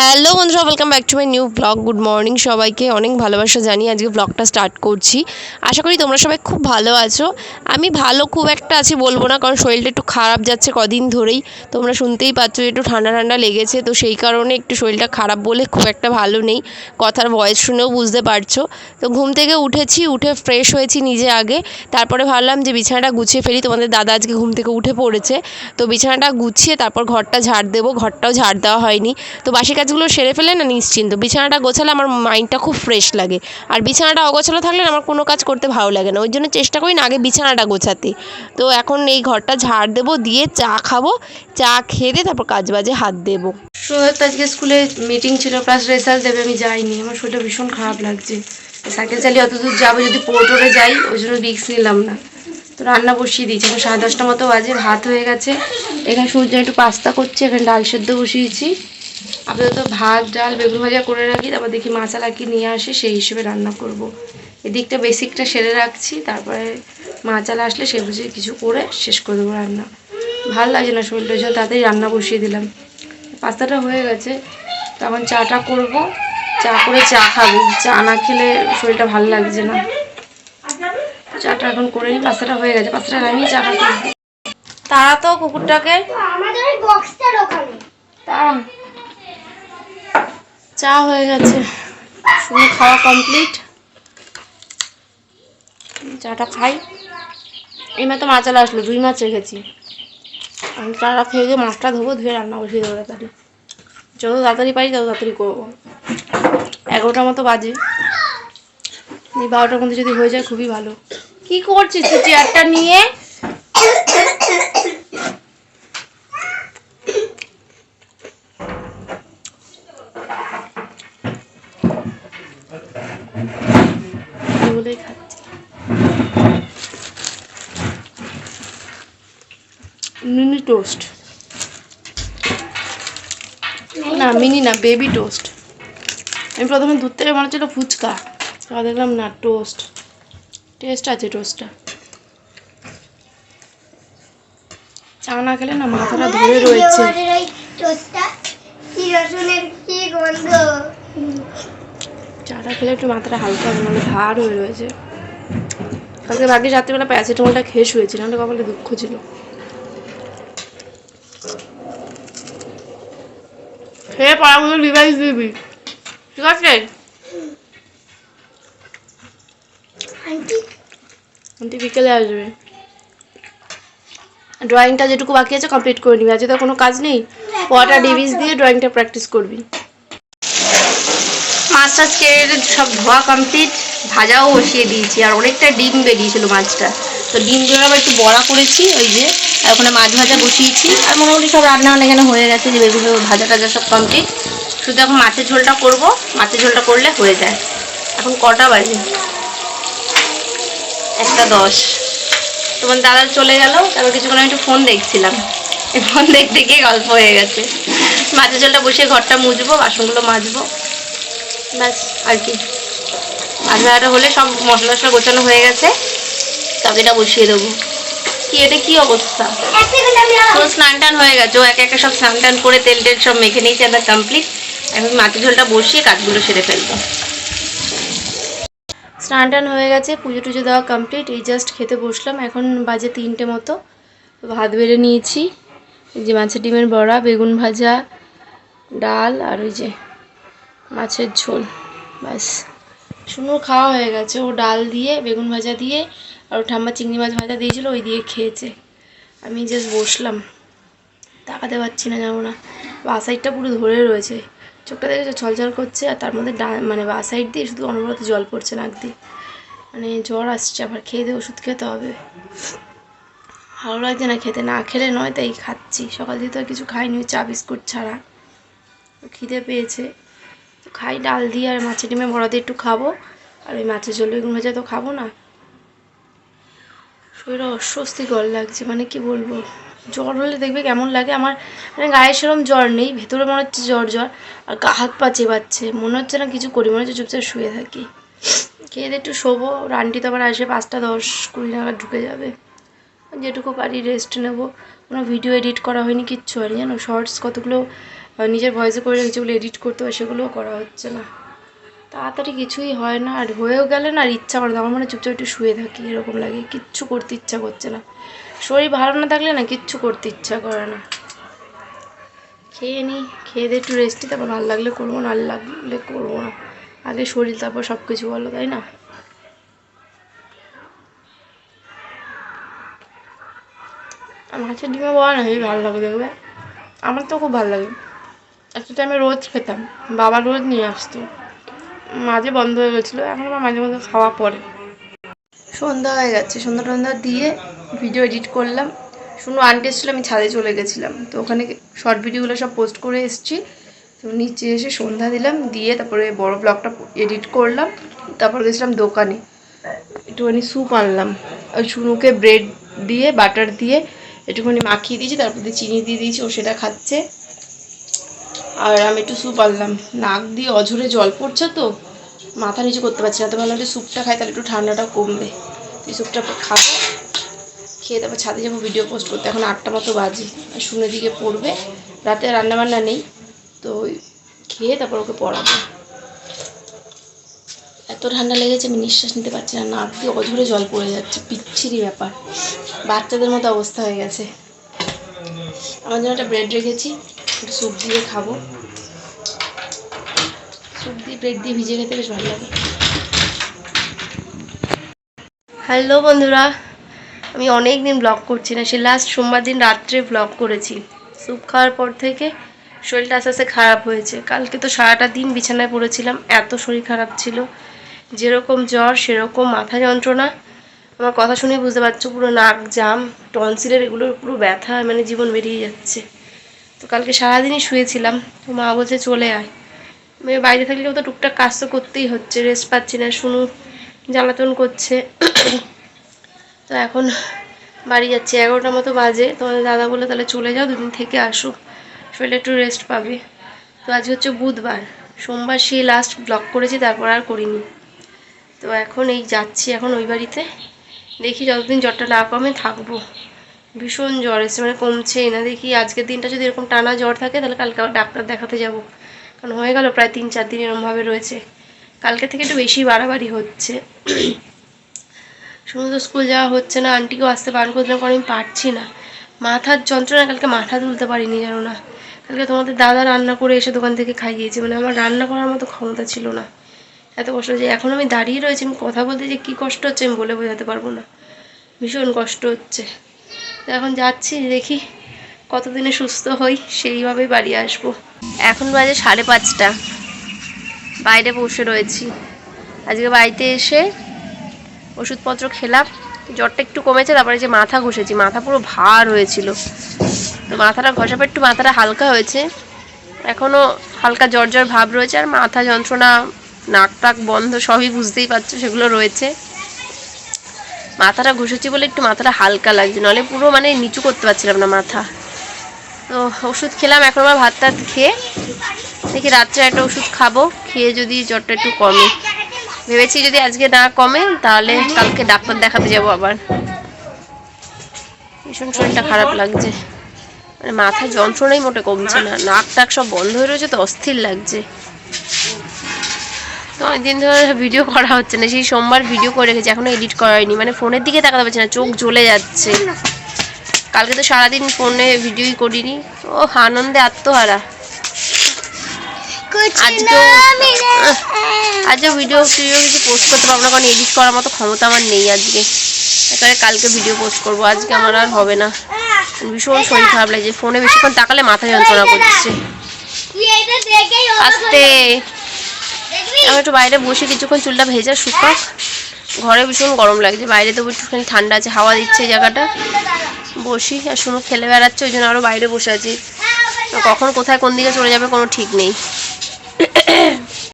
Hello বন্ধুরা welcome back to my new blog good morning সবাইকে, অনেক ভালোবাসা জানি আজকে ব্লগটা স্টার্ট করছি। আশা করি তোমরা সবাই খুব ভালো আছো। আমি ভালো খুব একটা আছি বলব না, কারণ শরীরটা একটু খারাপ যাচ্ছে কদিন ধরেই। তোমরা শুনতেই পাচ্ছ একটু ঠান্ডা ঠান্ডা লেগেছে, তো সেই কারণে একটু শরীরটা খারাপ বলে খুব একটা ভালো নেই। কথার ভয়েস শুনেও বুঝতে পারছ। তো ঘুম থেকে উঠেছি, উঠে ফ্রেশ হয়েছি নিজে আগে। তারপরে ভাবলাম যে বিছানাটা গুছিয়ে ফেলি, তোমাদের দাদা আজকে ঘুম থেকে উঠে পড়েছে। তো বিছানাটা গুছিয়ে তারপর ঘরটা ঝাড় দেবো, ঘরটাও ঝাড় দেওয়া হয়নি। তো বাসি কাজগুলো সেরে ফেলে না নিশ্চিন্ত। বিছানাটা গোছালে আমার মাইন্ডটা খুব ফ্রেশ লাগে। আর বিছানাটা অগোছালো থাকলে আমার কোনো কাজ করতে ভালো লাগে না। ওই জন্য চেষ্টা করি না আগে বিছানাটা গোছাতে। তো এখন এই ঘরটা ঝাড় দেবো, দিয়ে চা খাব, চা খেয়ে তারপর কাজ বাজে হাত দেবো। সোহেব আজকে স্কুলে মিটিং ছিল প্লাস রেজাল্ট দেবে, আমি যাইনি। আমার শরীরটা ভীষণ খারাপ লাগছে। সাইকেল চালিয়ে অত দূর যাব যদি পোর্টরে যাই, ওই জন্য রিক্স নিলাম না। তো রান্না বসিয়ে দিয়েছি। এখন সাড়ে দশটা মতো বাজে, ভাত হয়ে গেছে। এখানে সূর্য একটু পাস্তা করছে, এখানে ডাল সেদ্ধ বসিয়েছি। আপাতত ভাত ডাল বেগুন ভাজা করে রাখি তারপর দেখি মাছালা কি নিয়ে আসি সেই হিসেবে রান্না করব। এদিকটা বেসিকটা সেরে রাখছি তারপরে মাছালা আসলে সে বুঝে কিছু করে শেষ করে দেবো রান্না। ভালো লাগছে না শরীরটা জন্য তাড়াতাড়ি রান্না বসিয়ে দিলাম। পাস্তাটা হয়ে গেছে তখন চাটা করব। চা করে চা খাব। চা না খেলে শরীরটা ভালো লাগছে না। চাটা এখন করে নিই পাস্তাটা হয়ে গেছে। পাস্তাটা নামিয়ে চাটা করব তারা তো কুকুরটাকে আমাদের ওই বক্সটার ওখানে। তারা চা হয়ে গেছে। শুনে খাওয়া কমপ্লিট চাটা খাই। এই মাত্র মাছ চলে আসলো দুই মাছ রেখেছি। আমি চাটা খেয়ে গিয়ে মাছটা ধোবো, ধুয়ে রান্না বসিয়ে দেবো তাড়াতাড়ি। যত তাড়াতাড়ি পারি তত তাড়াতাড়ি করব। এগারোটার মতো বাজে। এই বারোটার মধ্যে যদি হয়ে যায় খুবই ভালো। কি করছিস তুই চেয়ারটা নিয়ে? এগুলোই খাচ্ছি। Mini toast. না মিনি না বেবি টোস্ট। আমি প্রথমে দুধ থেকে মনে হচ্ছিল ফুচকা। তারপর দেখলাম না টোস্ট। টেস্ট আছে টোস্টটা। চা না খেলে না মাথাটা ধরে রয়েছে। টোস্টটা কি রসুনের কি গন্ধ। চাটা খেলে একটু মাথাটা হালকা হবে নাহলে ভার হয়ে রয়েছে। কালকে ভাগ্যে রাত্রিবেলা প্যারাসিটামলটা খেয়ে শুয়েছি নাহলে কপালে দুঃখ ছিল। খেয়ে পড়াগুলো রিভাইজ দিবি। ঠিক আছে? আন্টি? বিকেলে আসবে। ড্রয়িংটা যেটুকু বাকি আছে কমপ্লিট করে নিবি। আজকে তো কোনো কাজ নেই? পড়াটা ডিভিস দিয়ে ড্রয়িংটা প্র্যাকটিস করবি। মাছ টাছ সব ধোয়া কমপ্লিট ভাজাও বসিয়ে দিয়েছি, আর অনেকটা ডিম বেরিয়েছিল মাছটা। তো ডিমগুলো আবার একটু বড়া করেছি, ওই যে, আর ওখানে মাছ ভাজা বসিয়েছি, আর মোটামুটি সব রান্না বান্না এখানে হয়ে গেছে, যে বেগুন ভাজা টাজা সব কমপ্লিট শুধু এখন মাছের ঝোলটা করব, মাছের ঝোলটা করলে হয়ে যায়। এখন কটা বাজে? একটা দশ। তোমার দাদা চলে গেল, তারপর কিছুক্ষণ আমি একটু ফোন দেখছিলাম। ফোন দেখতে গিয়ে গল্প হয়ে গেছে। মাছের ঝোলটা বসে ঘরটা মুছবো, বাসনগুলো মাজবো। ব্যাস, আর কি। ভাজাটা হলে সব মশলা টশলা গোছানো হয়ে গেছে। তবেটা বসিয়ে দেবো। কি, এটা কি অবস্থা? তো স্নান টান হয়ে গেছে। ও একে একে সব স্নান টান করে তেল টেল সব মেখে নিয়েছি একবার কমপ্লিট এখন মাছের ঝোলটা বসিয়ে কাজগুলো সেরে ফেলব। স্নান টান হয়ে গেছে পুজো টুজো দেওয়া কমপ্লিট এই জাস্ট খেতে বসলাম। এখন বাজে তিনটে মতো। ভাত বেড়ে নিয়েছি। যে মাছের ডিমের বড়া, বেগুন ভাজা, ডাল আর ওই যে মাছের ঝোল, ব্যাস। শুনুর খাওয়া হয়ে গেছে। ও ডাল দিয়ে, বেগুন ভাজা দিয়ে, আর ঠাম্মা চিংড়ি মাছ ভাজা দিয়েছিল, ওই দিয়ে খেয়েছে। আমি জাস্ট বসলাম। তাকাতে পারছি না যাব না। বা সাইডটা পুরো ধরে রয়েছে। চোখটা দেখেছ? ছলছল করছে, আর তার মধ্যে ডা মানে বা সাইড দিয়ে শুধু অনবরত জল পড়ছে নাক দিয়ে। মানে জ্বর আসছে, আবার খেয়ে দিয়ে ওষুধ খেতে হবে। ভালো লাগছে না খেতে। না খেলে নয়, তাই খাচ্ছি। সকাল দিয়ে তো আর কিছু খাইনি চা বিস্কুট ছাড়া। খিদে পেয়েছে। তো খাই, ডাল দিয়ে আর মাছের ডিমে বড়া দিয়ে একটু খাব। আর ওই মাছের ঝোল বেগুন ভাজা তো খাব না। শরীরে অস্বস্তিকর লাগছে মানে কি বলব? জ্বর হলে দেখবে কেমন লাগে। আমার মানে গায়ে সেরম জ্বর নেই, ভেতরে মনে হচ্ছে জ্বর জ্বর। আর গা হাত পা চেবাচ্ছে, মনে হচ্ছে না কিছু করি, মনে হচ্ছে চুপচাপ শুয়ে থাকি। খেয়ে একটু শোবো রানটি তো আবার আসবে পাঁচটা দশ, কুড়ি নাগাদ ঢুকে যাবে। যেটুকু পারি রেস্ট নেব। কোনো ভিডিও এডিট করা হয়নি কিচ্ছু হয়নি, জানো? শর্টস কতগুলো নিজের ভয়েসে করে যেগুলো এডিট করতে হয়, সেগুলোও করা হচ্ছে না। তাড়াতাড়ি কিছুই হয় না, আর হয়েও গেলে না আর ইচ্ছা করে আমার মানে চুপচাপ একটু শুয়ে থাকি, এরকম লাগে। কিচ্ছু করতে ইচ্ছা করছে না। শরীর ভালো না থাকলে না কিচ্ছু করতে ইচ্ছা করে না। খেয়ে নিই খেয়ে দিয়ে একটু রেস্টে তারপর ভালো লাগলে করব, না আর লাগলে করব না। আগে শরীর, তারপর সব কিছু বলো, তাই না? মাছের ডিমে বলা না ভালো লাগে দেখবে। আমার তো খুব ভালো লাগে। একটা টাইমে রোজ খেতাম। বাবা রোজ নিয়ে আসতো। মাঝে বন্ধ হয়ে গেছিল, এখন আমার মাঝে মাঝে খাওয়া পড়ে সন্ধ্যা হয়ে গেছে, সন্ধ্যা টন্ধ্যা দিয়ে ভিডিও এডিট করলাম। শুনো আনটি এসেছিল, আমি ছাদে চলে গেছিলাম। তো ওখানে শর্ট ভিডিওগুলো সব পোস্ট করে এসেছি। তো নিচে এসে সন্ধ্যা দিলাম, দিয়ে তারপরে বড় ব্লগটা এডিট করলাম। তারপর গেছিলাম দোকানে। একটুখানি স্যুপ আনলাম। ওই শুনুকে ব্রেড দিয়ে বাটার দিয়ে, একটুখানি মাখিয়ে দিয়েছি, তারপর চিনি দিয়ে দিয়েছি, ও সেটা খাচ্ছে। আর আমি একটু স্যুপ আনলাম। নাক দিয়ে অঝরে জল পড়ছে তো, মাথা নিচু করতে পারছি না, তো ভাবলাম যে স্যুপটা খাই, তাহলে একটু ঠান্ডাটা কমবে। এই স্যুপটা খাব খেয়ে তারপর ছাদে যাব ভিডিও পোস্ট করতে। এখন আটটা মতো বাজে, আর শুনে দিকে পড়বে। রাতে রান্নাবান্না নেই, তো খেয়ে তারপর ওকে পড়াবো। এত ঠান্ডা লেগেছে, আমি নিঃশ্বাস নিতে পারছি না, নাক দিয়ে অঝরে জল পড়ে যাচ্ছে বিচ্ছিরি ব্যাপার। বাচ্চাদের মতো অবস্থা হয়ে গেছে। আমার জন্য একটা ব্রেড রেখেছি। একটু স্যুপ দিয়ে খাব। স্যুপ দিয়ে ব্রেড দিয়ে ভিজে খেতে বেশ ভালো লাগে। হ্যালো বন্ধুরা, আমি অনেক দিন ব্লগ করছি না, সে লাস্ট সোমবার দিন রাত্রে ব্লগ করেছি। স্যুপ খাওয়ার পর থেকে শরীরটা আস্তে আস্তে খারাপ হয়েছে। কালকে তো সারাটা দিন বিছানায় পড়েছিলাম, এত শরীর খারাপ ছিল। যেরকম জ্বর, সেরকম মাথা যন্ত্রণা। আমার কথা শুনে বুঝতে পারছ, পুরো নাক, জাম টনসিলের এগুলোর পুরো ব্যথা মানে জীবন বেরিয়ে যাচ্ছে। তো কালকে সারাদিনই শুয়েছিলাম। তো মা বলছে চলে আয়। মেয়ে বাইরে থাকলেও তো টুকটাক কাজ তো করতেই হচ্ছে রেস্ট পাচ্ছি না, শুনু জ্বালাতন করছে। তো এখন বাড়ি যাচ্ছি, এগারোটার মতো বাজে। তোমাদের দাদা বলে তাহলে চলে যাও, দুদিন থেকে আসো শরীরে একটু রেস্ট পাবে। তো আজ হচ্ছে বুধবার। সোমবার সেই লাস্ট ব্লগ করেছি, তারপর আর করিনি। তো এখন এই যাচ্ছি এখন ওই বাড়িতে। দেখি যতদিন জ্বরটা না কমে থাকব। ভীষণ জ্বর এসে মানে কমছেই না। দেখি আজকের দিনটা যদি এরকম টানা জ্বর থাকে, তাহলে কালকে আবার ডাক্তার দেখাতে যাব। কারণ হয়ে গেল প্রায় তিন চার দিন এরমভাবে রয়েছে। কালকে থেকে একটু বেশি বাড়াবাড়ি হচ্ছে। সমস্ত স্কুল যাওয়া হচ্ছে না, আন্টিকেও আসতে বারণ করছিলাম কারণ আমি পারছি না। মাথার যন্ত্রণা, কালকে মাথা তুলতে পারিনি, জানো না। কালকে তোমাদের দাদা রান্না করে এসে দোকান থেকে খাইয়েছে মানে আমার রান্না করার মতো ক্ষমতা ছিল না। এত কষ্ট হচ্ছে এখন আমি দাঁড়িয়ে রয়েছি, আমি কথা বলতে যে কী কষ্ট হচ্ছে আমি বলে বোঝাতে পারব না। ভীষণ কষ্ট হচ্ছে। তো এখন যাচ্ছি, দেখি কতদিনে সুস্থ হই, সেইভাবেই বাড়ি আসব। এখন বাজে সাড়ে পাঁচটা। বাইরে বসে রয়েছি। আজকে বাড়িতে এসে ওষুধপত্র খেলাম। জ্বরটা একটু কমেছে, তারপরে যে মাথা ঘষেছি। মাথা পুরো ভার হয়েছিল। তো মাথাটা ঘষার পর একটু মাথাটা হালকা হয়েছে। এখনও হালকা জ্বর জ্বর ভাব রয়েছে, আর মাথা যন্ত্রণা, নাক টাক বন্ধ, সবই বুঝতেই পারছ, সেগুলো রয়েছে। মাথাটা ঘষেছি বলে একটু মাথাটা হালকা লাগছে নাহলে পুরো মানে নিচু করতে পারছিলাম না মাথা। তো ওষুধ খেলাম, এখন আবার ভাত টাত খেয়ে দেখি রাত্রে একটা ওষুধ খাব, খেয়ে যদি জ্বরটা একটু কমে। ভেবেছি যদি আজকে না কমে, তাহলে কালকে ডাক্তার দেখাতে যাব আবার। ভীষণ শরীরটা খারাপ লাগছে। মানে মাথা যন্ত্রণাই মোটে কমছে না, নাক টাক সব বন্ধ হয়ে রয়েছে, তো অস্থির লাগছে। অনেকদিন ধরে ভিডিও করা হচ্ছে না সেই সোমবার ভিডিও করে রেখেছি এখনও এডিট করা হয়নি। মানে ফোনের দিকে তাকাতে পারছি না চোখ জ্বলে যাচ্ছে। কালকে তো সারাদিন ফোনে ভিডিওই করিনি। ও আনন্দে আত্মহারা। আজকেও আজকেও ভিডিও টিডিও কিছু পোস্ট করতে পারব না কারণ এডিট করার মতো ক্ষমতা আমার নেই আজকে। এবারে কালকে ভিডিও পোস্ট করব আজকে আমার আর হবে না। ভীষণ শরীর খারাপ লাগছে ফোনে বেশিক্ষণ তাকালে মাথা যন্ত্রণা করছে। আস্তে। আমি একটু বাইরে বসে কিছুক্ষণ চুলটা ভেজা শুকাক। ঘরে ভীষণ গরম লাগছে বাইরে তো একটুখানি ঠান্ডা আছে হাওয়া দিচ্ছে জায়গাটা। বসি আর শুনো খেলে বেড়াচ্ছে ওই জন্য আরও বাইরে বসে আছি। হ্যাঁ, কখন কোথায় কোন দিকে চলে যাবে কোনো ঠিক নেই।